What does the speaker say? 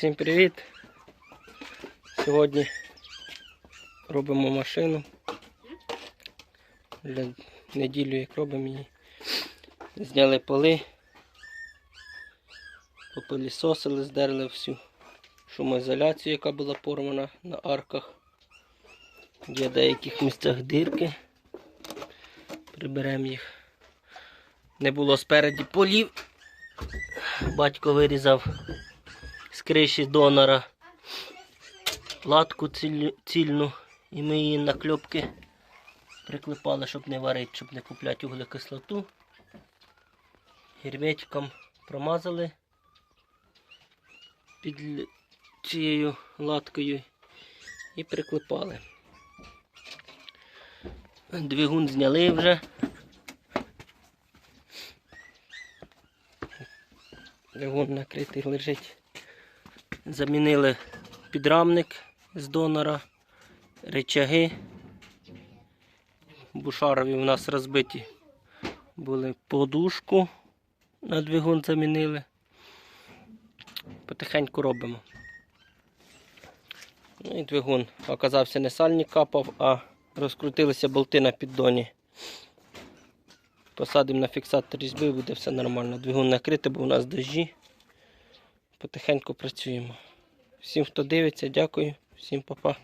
Всім привіт! Сьогодні робимо машину. Для неділю як робимо її. Зняли поли, попилісосили, здерли всю шумоізоляцію, яка була порвана на арках. Є в деяких місцях дирки. Приберемо їх. Не було спереді полів. Батько вирізав криші донора латку ціль- цільну, і ми її на кльопки приклепали, щоб не варити, щоб не купляти углекислоту. Герметиком промазали під цією латкою і приклепали. Двигун зняли вже. Двигун накритий лежить. Замінили підрамник з донора, речаги. Бушарові у нас розбиті були подушку на двигун замінили. Потихеньку робимо. Ну і двигун оказався не сальник капав, а розкрутилися болти на піддоні. Посадимо на фіксатор різьби, буде все нормально. Двигун накритий, бо у нас дощі. Потихеньку працюємо. Всім, хто дивиться, дякую. Всім па-па.